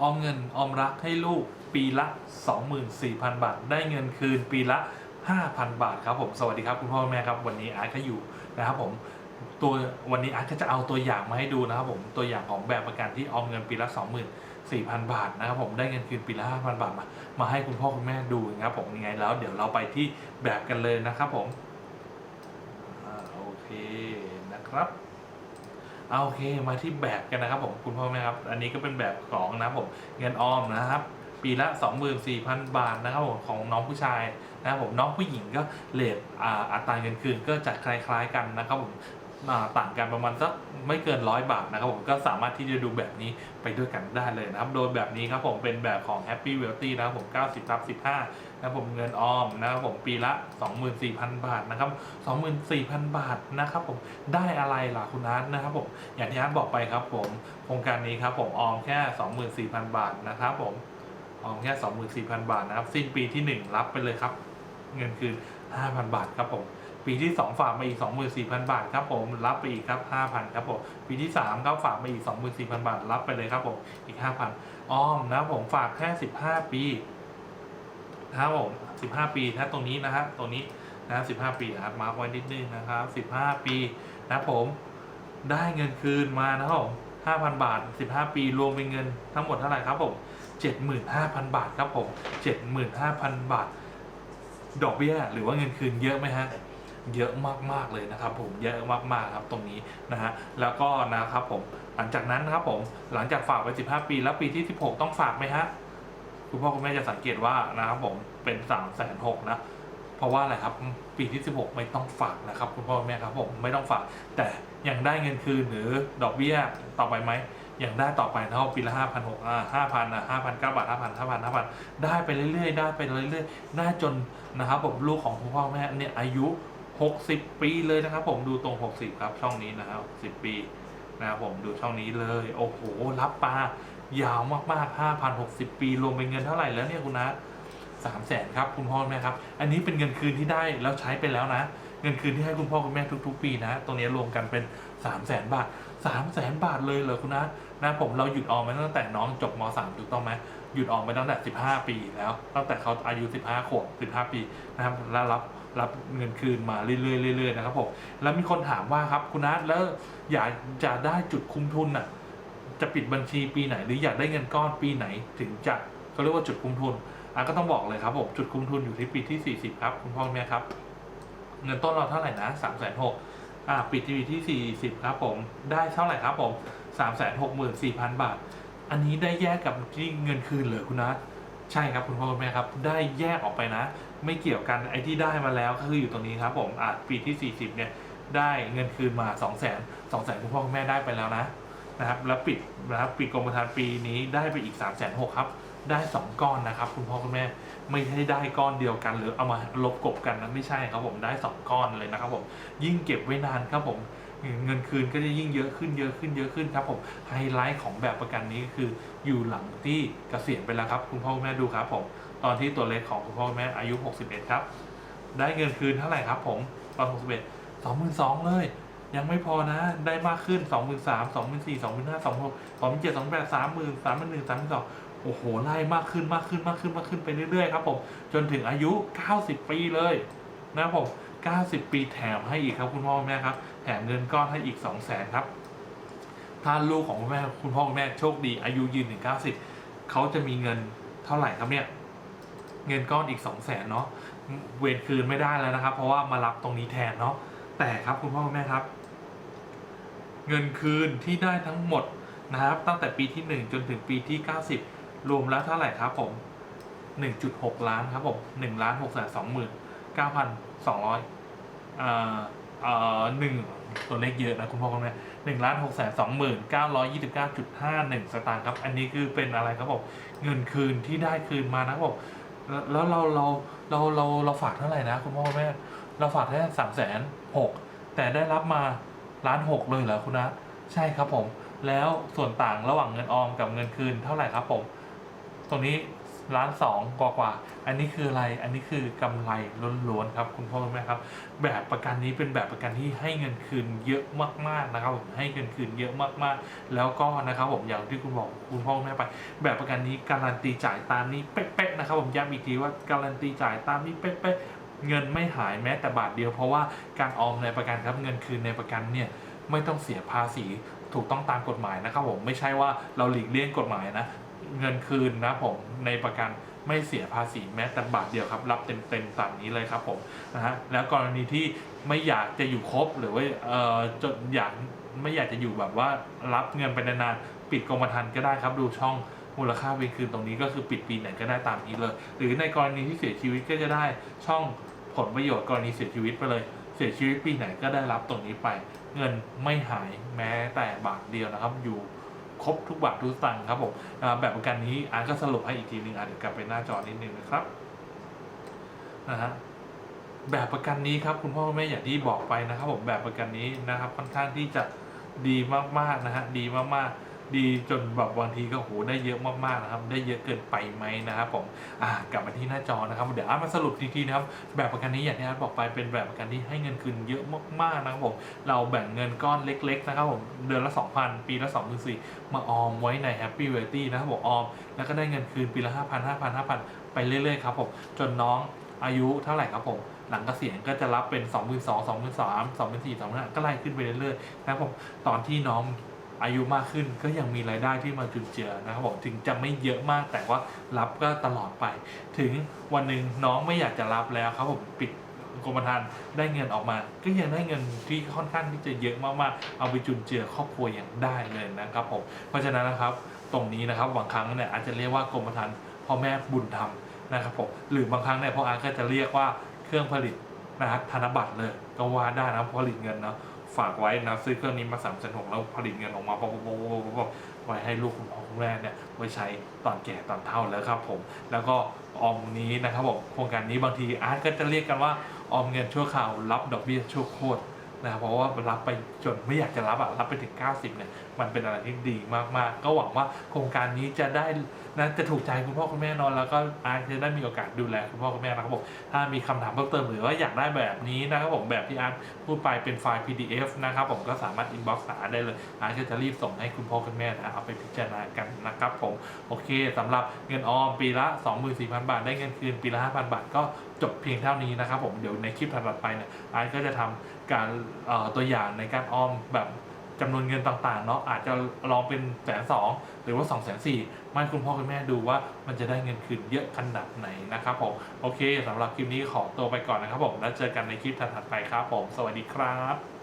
ออมเงินออมรักให้ลูกปีละ 24,000 บาท ได้เงินคืนปีละ 5,000 บาทครับผมสวัสดีครับคุณพ่อคุณแม่ครับ วันนี้อาร์ตก็อยู่นะครับผมตัววันนี้อาร์ตก็จะเอาตัวอย่างมาให้ดูนะครับผมตัวอย่างของแบบประกันที่ออมเงินปีละ 24,000 บาทนะครับผมได้เงินคืนปีละ 5,000 บาทมามาให้คุณพ่อคุณแม่ดูนะครับผมยังไงแล้ว เดี๋ยวเราไปที่แบบกันเลยนะครับผมโอเคนะครับ เอาโอเคมาที่แบบกันนะครับผมคุณพ่อแม่ครับ อันนี้ก็เป็นแบบของนะผมเงินออมนะครับ ปีละ 24,000 บาทนะครับผมของน้องผู้ชายนะครับผมน้องผู้หญิงก็เลทอ,อัตราเงินคืนก็จะคล้าย ๆ กันนะครับผม ต่างกันประมาณสักไม่เกินร้อยบาทนะครับผมก็สามารถที่จะดูแบบนี้ไปด้วยกันได้เลยนะครับ โดยแบบนี้ครับผมเป็นแบบของ Happy Wealthy นะครับผม 90ทับ15นะครับผมเงินออมนะครับผมปีละ 24,000 บาทนะครับ 24,000 บาทนะครับผมได้อะไรล่ะคุณอาร์ตนะครับผมอย่างที่อาร์ตบอกไปครับผมโครงการนี้ครับผมออมแค่ 24,000 บาทนะครับผมออมแค่ 24,000 บาทนะครับ สิ้นปีที่ 1 รับไปเลยครับ เงินคืน 5,000 บาทครับผม ปีที่ 2 ฝากมาอีก 24,000 บาทครับผมรับไปอีกครับ 5,000 ครับผมปีที่3ครับฝากมาอีก 24,000 บาทรับไปเลยครับผมอีก 5,000อ้อมนะผมฝากแค่ 15 ปีนะครับผม 15 ปีถ้าตรงนี้นะฮะตรงนี้นะ15 ปีนะครับมาร์คไว้นิดนึงนะครับ15 ปีนะผมได้เงินคืนมานะครับผม5,000 บาท 15 ปีรวมเป็นเงินทั้งหมดเท่าไหร่ครับผม75,000 บาทครับผม75,000 บาท ดอกเบี้ยหรือว่าเงินคืนเยอะไหมฮะ เยอะมากๆเลยนะครับผมเยอะมากๆครับตรงนี้นะฮะแล้วก็นะครับผมหลังจากนั้นนะครับผมหลังจากฝากไป15 ปี แล้วปีที่ 16 ต้องฝากไหมฮะคุณพ่อคุณแม่จะสังเกตว่านะครับผมเป็น3ามแสนหกนะเพราะว่าอะไรครับปีที่ 16 ไม่ต้องฝากนะครับคุณพ่อคุณแม่ครับผมไม่ต้องฝาก แต่ยังได้เงินคืนหรือดอกเบี้ยต่อไปไหมยังได้ต่อไปนะครับปีละห้าพันหกอ่าห้าพันอะห้าพันเก้าบาทห้าพันห้าพันห้าพันได้ไปเรื่อยๆ ได้ไปเรื่อยๆ ได้จนนะครับผมลูกของคุณพ่อแม่เนี่ยอายุ 60 ปีเลยนะครับ ผมดูตรง 60 ครับ ช่องนี้นะครับ10 ปีนะครับผมดูช่องนี้เลย โอ้โห รับปลายาวมากๆ 5,060 ปี รวมเป็นเงินเท่าไหร่แล้วเนี่ยคุณนะสามแสนครับคุณพ่อแม่ครับ อันนี้เป็นเงินคืนที่ได้แล้วใช้ไปแล้วนะ เงินคืนที่ให้คุณพ่อคุณแม่ทุก ๆ ปีนะ ตรงนี้รวมกันเป็น3ามแสนบาท3ามแสนบาทเลยเหรอคุณนะนะผมเราหยุดออมมาตั้งแต่น้องจบม .3 ถูกต้องไหมหยุดออมไปตั้งแต่ 15 ปีแล้ว ตั้งแต่เขาอายุ 15 ขวบ 15 ปีนะครับแล้วรับ รับเงินคืนมาเรื่อยๆเรื่อยๆนะครับผมแล้วมีคนถามว่าครับคุณนัทแล้วอยากจะได้จุดคุ้มทุนอะจะปิดบัญชีปีไหน หรืออยากได้เงินก้อนปีไหนถึงจะเขาเรียกว่าจุดคุ้มทุนอะก็ต้องบอกเลยครับผมจุดคุ้มทุนอยู่ที่ปีที่ 40 ครับ คุณพ่อคุณแม่ครับ เงินต้นเราเท่าไหร่นะ3 6 0 0 0อ่าปิดทีวีที่ 40 ครับผมได้เท่าไหร่ครับผม3 6 4 0 0 0บาท อันนี้ได้แยกกับที่เงินคืนเหรอคุณนัท ใช่ครับคุณพ่อคุณแม่ครับได้แยกออกไปนะ ไม่เกี่ยวกันไอ้ที่ได้มาแล้วก็คืออยู่ตรงนี้ครับผมอ่าปีที่ 40 เนี่ยได้เงินคืนมา 2 0 0 0 0 0 2 0 0 0 0คุณพ่อคุณแม่ได้ไปแล้วนะนะครับแล้วปิดนะครับปิดกรมธรรม์ปีนี้ได้ไปอีก 3 6 0 0 0ครับได้ 2 ก้อนนะครับคุณพ่อคุณแม่ไม่ใช่ได้ก้อนเดียวกัน หรือเอามาลบกบกันนะไม่ใช่ครับผมได้ 2 ก้อนเลยนะครับผมยิ่งเก็บไว้นานครับผม เงินคืนก็จะยิ่งเยอะขึ้นเยอะขึ้นเยอะขึ้นครับผมไฮไลท์ของแบบประกันนี้ก็คืออยู่หลังที่เกษียณไปแล้วครับ คุณพ่อคุณแม่ดูครับผมตอนที่ตัวเล็กของคุณพ่อคุณแม่อายุ 61 ครับ ได้เงินคืนเท่าไหร่ครับผมตอน 61 22,000เลย ยังไม่พอนะ ได้มากขึ้น 23,000 24,000 25,000 26,000 27,000 28,000 30,000 31,000 32,000โอ้โหไล่มากขึ้นมากขึ้นมากขึ้นมากขึ้นไปเรื่อยๆครับผมจนถึงอายุ 90 ปีเลยนะครับผม 90 ปีแถมให้อีกครับคุณพ่อคุณแม่ครับ มเงินก้อนให้อีก 200,000ครับ ถ้าลูกของคุณแม่คุณพ่อคุณแม่โชคดีอายุยืนถึง90เขาจะมีเงินเท่าไหร่ครับเนี่ย เงินก้อนอีก 200,000เนาะเวรคืนไม่ได้แล้วนะครับ เพราะว่ามารับตรงนี้แทนเนาะแต่ครับคุณพ่อคุณแม่ครับ เงินคืนที่ได้ทั้งหมดนะครับ ตั้งแต่ปีที่ 1 จนถึงปีที่ 90 รวมแล้วเท่าไหร่ครับผม 1.6 ล้านครับผม1ล้าน6แสน2หมื่น9,200 เอ่อ เอ่อหนึ่งตัวเลขเยอะนะคุณพ่อคุณแม่หนึ่งล้านหกแสนสองหมื่นเก้าร้อยยี่สิบเก้าจุดห้าหนึ่งสตางค์ครับ อันนี้คือเป็นอะไรครับผมเงินคืนที่ได้คืนมานะครับผมแล้วแล้วเราเราเราเราเราฝากเท่าไหร่นะคุณพ่อคุณแม่เราฝากแค่สามแสนหกแต่ได้รับมาล้านหกเลยเหรอคุณนะ ใช่ครับผม แล้วส่วนต่างระหว่างเงินออมกับเงินคืนเท่าไหร่ครับผม ตรงนี้ ล้านสองกว่ากว่า อันนี้คืออะไร อันนี้คือกำไรล้วนๆครับ คุณพ่อคุณแม่ครับ แบบประกันนี้เป็นแบบประกันที่ให้เงินคืนเยอะมากๆนะครับผมให้เงินคืนเยอะมากๆ แล้วก็นะครับผมอย่างที่คุณบอกคุณพ่อคุณแม่ไป แบบประกันนี้การันตีจ่ายตามนี้เป๊ะๆนะครับผมย้ำอีกทีว่าการันตีจ่ายตามนี้เป๊ะๆเงินไม่หายแม้แต่บาทเดียว เพราะว่าการออมในประกันครับเงินคืนในประกันเนี่ยไม่ต้องเสียภาษีถูกต้องตามกฎหมายนะครับผมไม่ใช่ว่าเราหลีกเลี่ยงกฎหมายนะ เงินคืนนะผมในประกันไม่เสียภาษีแม้แต่บาทเดียวครับ รับเต็มๆตามนี้เลยครับผมนะฮะแล้วกรณีที่ไม่อยากจะอยู่ครบหรือว่าเอ่อจนอยากไม่อยากจะอยู่แบบว่ารับเงินไปนานๆปิดกรมธรรม์ก็ได้ครับดูช่องมูลค่าเวรคืนตรงนี้ก็คือปิดปีไหนก็ได้ตามนี้เลย หรือในกรณีที่เสียชีวิตก็จะได้ช่องผลประโยชน์กรณีเสียชีวิตไปเลย เสียชีวิตปีไหนก็ได้รับตรงนี้ไป เงินไม่หายแม้แต่บาทเดียวนะครับอยู่ ครบทุกบาททุกสตางค์ครับผมแบบประกันนี้อาร์ก็สรุปให้อีกทีหนึงอะเดี๋ยวกลับไปหน้าจอนิดนึงนะครับนะฮะแบบประกันนี้ครับคุณพ่อคุณแม่อย่างที่บอกไปนะครับผมแบบประกันนี้นะครับค่อนข้างที่จะดีมากๆนะฮะดีมากๆ ดีจนแบบบางทีก็โหได้เยอะมากๆนะครับ ได้เยอะเกินไปไหมนะครับผมอ่ากลับมาที่หน้าจอนะครับ เดี๋ยวอาร์ตมาสรุปทีทีนะครับ แบบประกันนี้อย่างที่อาร์ตบอกไปเป็นแบบประกันที่ให้เงินคืนเยอะมากๆนะครับผมเราแบ่งเงินก้อนเล็ก ๆ นะครับผมเดือนละ 2,000 ปีละ2 4 0 0 0มาออมไว้ใน Happy w e l t y นะครับผมออม แล้วก็ได้เงินคืนปีละ 5,000 5,000 5,000 ไปเรื่อยๆครับผมจนน้องอายุเท่าไหร่ครับผมหลังเกษียณก็จะรับเป็น 2 2 0 0 0 2 3 0 0 2 4 0 0 2 5ก็ไล่ขึ้นไปเรื่อยๆนะครับผมตอนที่น้อง อายุมากขึ้นก็ยังมีรายได้ที่มาจุนเจือนะครับผมถึงจะไม่เยอะมากแต่ว่ารับก็ตลอดไป ถึงวันหนึ่งน้องไม่อยากจะรับแล้วครับผมปิดกรมธรรม์ได้เงินออกมา ก็ยังได้เงินที่ค่อนข้างที่จะเยอะมากๆ เอาไปจุนเจือครอบครัวอย่างได้เลยนะครับผมเพราะฉะนั้นนะครับตรงนี้นะครับบางครั้งเนี่ยอาจจะเรียกว่ากรมธรรม์พ่อแม่บุญธรรมนะครับผมหรือบางครั้งเนี่ยพ่ออาร์ก็จะเรียกว่าเครื่องผลิตนะครับธนบัตรเลยก็ว่าได้นะผลิตเงินเนาะ ฝากไว้นะซื้อเครื่องนี้มาสามแสนหกแล้วผลิตเงินออกมาปุ๊บปุ๊บปุ๊บปุ๊บปุ๊บไว้ให้ลูกคุณพ่อคุณแม่เนี่ยไว้ใช้ตอนแก่ตอนเท่าแล้วครับผม แล้วก็ออมนี้นะครับผมโครงการนี้บางทีอาร์ตก็จะเรียกกันว่าออมเงินชั่วคราวรับดอกเบี้ยชั่วโคตร นะครับเพราะว่ารับไปจนไม่อยากจะรับอะรับไปถึง 90เนี่ยมันเป็นอะไรที่ดีมากๆ ก็หวังว่าโครงการนี้จะได้นะจะถูกใจคุณพ่อคุณแม่นอนแล้วก็อาร์ตจะได้มีโอกาสดูแลคุณพ่อคุณแม่นะครับผมถ้ามีคำถามเพิ่มเติมหรือว่าอยากได้แบบนี้นะครับผมแบบที่อาร์ตพูดไปเป็นไฟล์ PDF นะครับผมก็สามารถ inbox หาได้เลยอาร์ตก็จะรีบส่งให้คุณพ่อคุณแม่นะเอาไปพิจารณากันนะครับผมโอเคสำหรับเงินออมปีละ 24,000 บาท ได้เงินคืนปีละ5,000 บาท ก็จบเพียงเท่านี้นะครับผมเดี๋ยวในคลิปถัดไปเนี่ยอาร์ตก็จะทำ การตัวอย่างในการออมแบบจำนวนเงินต่างๆเนาะอาจจะลองเป็นแสนสองหรือว่า2องแสนสี่มาให้คุณพ่อคุณแม่ดูว่ามันจะได้เงินคืนเยอะขนาดไหนนะครับผมโอเคสำหรับคลิปนี้ขอตัวไปก่อนนะครับผมแล้วเจอกันในคลิปถัดๆไปครับผม สวัสดีครับ